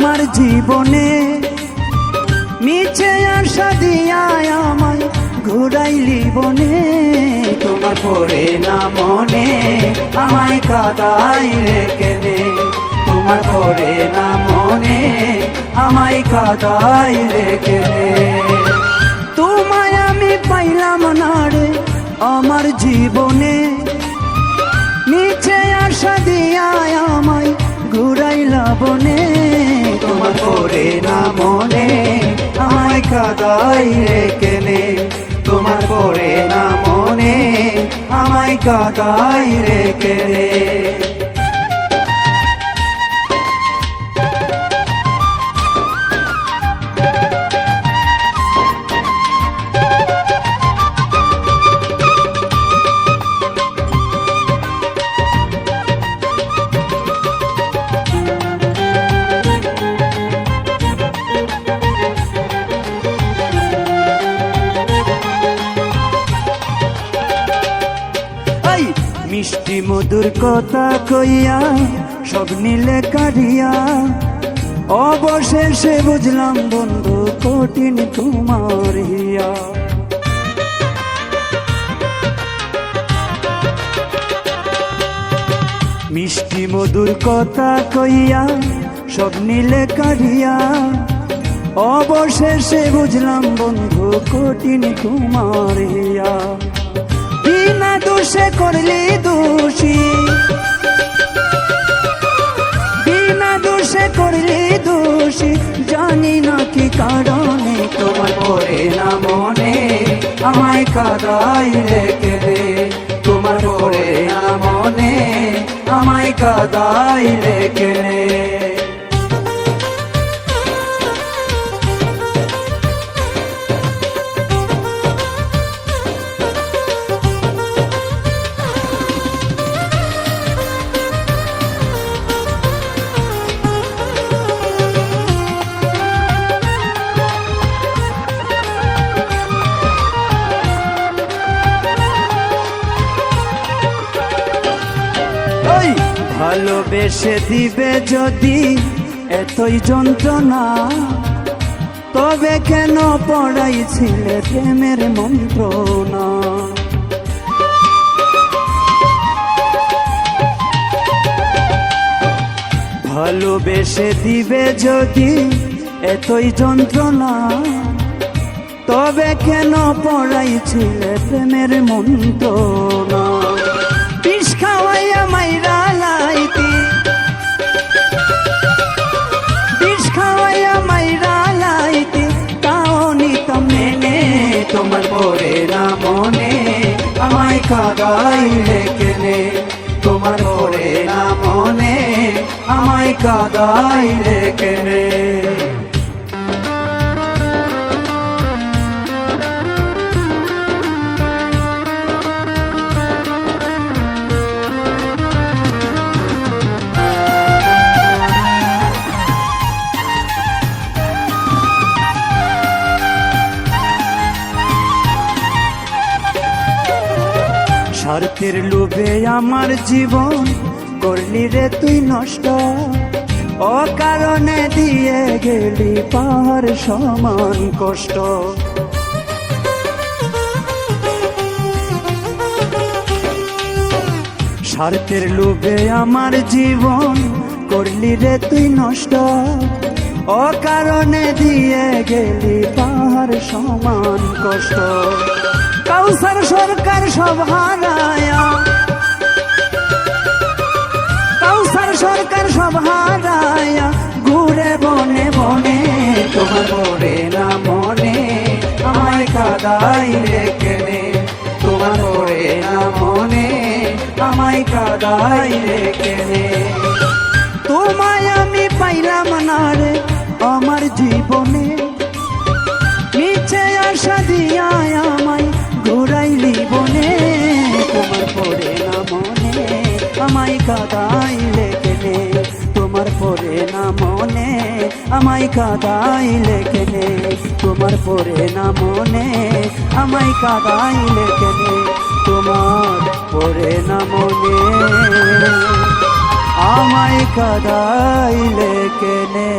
জীবনে। মিছে আশা দিয়া আমায় ঘুরাইলি বনে। তোমার পরে না মনে আমায় কাদাই রেখে তোমার পরে না মনে আমায় কাদাই রেখে তোমায় আমি পাইলাম না রে আমার জীবনে। পরে না মনে, আমায় কাদাই রে কেনে তোমার করে না মনে, আমায় কাদাই রে নে। মধুর কথা কইয়া সব নিলে কারিয়া অবশেষে বুঝলাম বন্ধু, কঠিন তোমার হিয়া। মিষ্টি মধুর কথা কইয়া সব নিলে কারিয়া অবশেষে বুঝলাম বন্ধু, কঠিন তোমার হিয়া। দোষে করলি দোষী। বিনা দোষে করলি দোষী। জানি না কি কারণে তোমার পরে না মনে। আমায় কাদাই রেখে দে তোমার পরে না মনে। আমায় কাদাই রেখে দে। ভালোবেসে দিবে যদি এতই যন্ত্রণা। তবে কেন পড়াইছিলে প্রেমের মন্ত্রণা? ভালোবেসে দিবে যদি এতই যন্ত্রণা। তবে কেন পড়াইছিলে প্রেমের মন্ত্রণা? বিষ খাওয়াইয়া মাইরা না মনে আমায় কাদাই রেখে নে তোমার পরে না মনে আমায় কাদাই রেখে স্বার্থের লোভে আমার জীবন করলি রে তুই নষ্ট। ও কারণে দিয়ে গেলি পাহাড় সমান কষ্ট। স্বার্থের লোভে আমার জীবন করলি রে তুই নষ্ট। ও কারণে দিয়ে গেলি পাহাড় সমান কষ্ট। কাউসার সরকার সব হারায়া। কাউসার সরকার সব হারায়া। ঘুরে বনে বনে, তোমার পরে না মনে, আমায় কাদাই রেখে নে তোমার পরে না মনে, আমায় কাদাই রেখে নে তোমায় আমি পাইলাম না রে, আমার জীবনে। পরে না মনে, আমায় কাদাই লেখেনে। তোমার পরে না মনে, আমায় কাদাই লেখেনে। তোমার পরে না মনে, আমায় কাদাইলে কেনে